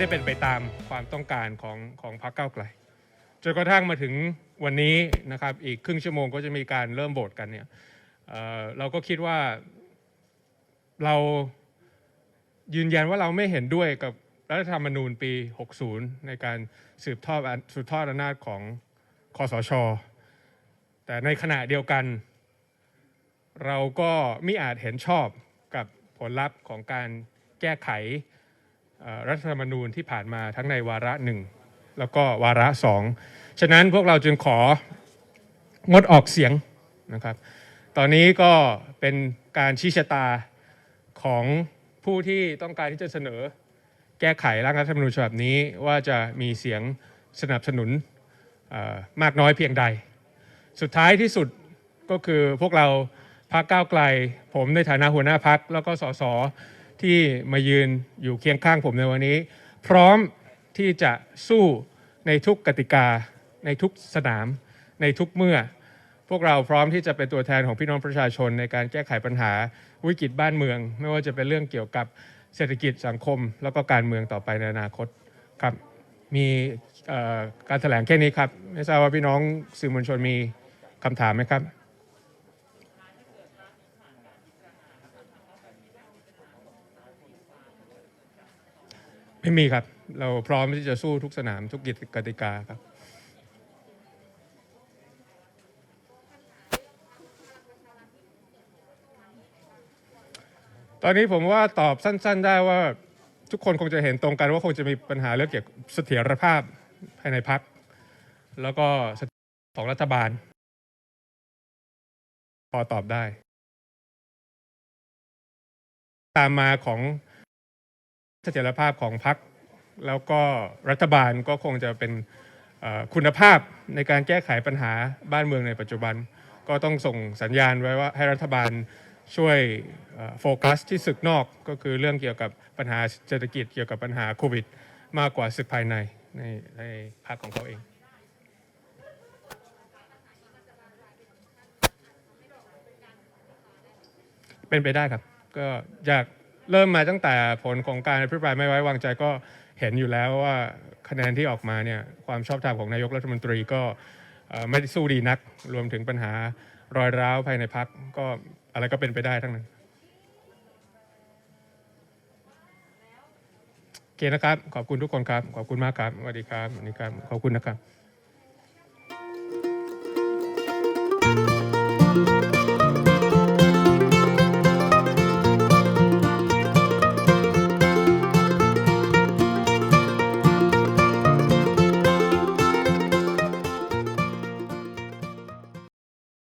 ได้เป็นไปตามความต้องการของของพรรคก้าวไกลจนกระทั่งมาถึงวันนี้นะครับอีกครึ่งชั่วโมงก็จะมีการเริ่มโหวตกันเนี่ยเเราก็คิดว่าเรายืนยันว่าเราไม่เห็นด้วยกับรัฐธรรมนูญปี 60 ในการสืบทอดสืบทอดอำนาจของคอสช แต่ในขณะเดียวกัน เราก็ไม่อาจเห็นชอบกับผลลัพธ์ของการแก้ไข รัฐธรรมนูญที่ผ่านมาทั้งในวาระหนึ่งแล้วก็วาระสองฉะนั้นพวกเราจึงของดออกเสียงนะครับ ตอนนี้ก็เป็นการชี้ชะตาของผู้ที่ต้องการที่จะเสนอแก้ไขร่างรัฐธรรมนูญฉบับนี้ว่าจะมีเสียงสนับสนุนมากน้อยเพียงใด สุดท้ายที่สุดก็คือพวกเราพักก้าวไกล ผมในฐานะหัวหน้าพักแล้วก็สส ที่มายืนอยู่เคียงข้างผมในวันนี้ พร้อมที่จะสู้ในทุกกติกา ในทุกสนาม ในทุกเมื่อ พวกเราพร้อมที่จะเป็นตัวแทนของพี่น้องประชาชนในการแก้ไขปัญหาวิกฤตบ้านเมือง ไม่ว่าจะเป็นเรื่องเกี่ยวกับเศรษฐกิจสังคม แล้วก็การเมืองต่อไปในอนาคตครับ มีการแถลงแค่นี้ครับ ไม่ทราบว่าพี่น้องสื่อมวลชนมีคำถามไหมครับ ไม่มีครับ เราพร้อมที่จะสู้ทุกสนามทุกกิจกติกาครับ ตอนนี้ผมว่าตอบสั้น ๆ ได้ว่าทุกคนคงจะเห็นตรงกันว่าคงจะมีปัญหาเรื่องเกี่ยวกับเสถียรภาพภายในพัก แล้วก็ของรัฐบาล พอตอบได้ ตามมาของ เสถียรภาพของพักแล้วก็รัฐบาลก็คงจะเป็นคุณภาพในการแก้ไขปัญหาบ้านเมืองในปัจจุบัน ก็ต้องส่งสัญญาณไว้ว่าให้รัฐบาลช่วยโฟกัสที่ศึกนอกก็คือเรื่องเกี่ยวกับปัญหาเศรษฐกิจเกี่ยวกับปัญหาโควิด มากกว่าศึกภายในในในพรรคของเขาเองเป็นไปได้ครับ ก็อยาก เริ่มมาตั้งแต่ผลของการอภิปรายไม่ไว้วางใจก็เห็นอยู่แล้วว่าคะแนนที่ออกมาเนี่ยความชอบธรรมของนายกรัฐมนตรีก็ไม่ได้สู้ดีนัก รวมถึงปัญหารอยร้าวภายในพักก็อะไรก็เป็นไปได้ทั้งนั้นโอเคนะครับ ขอบคุณทุกคนครับ ขอบคุณมากครับสวัสดีครับสวัสดีครับ ขอบคุณนะครับ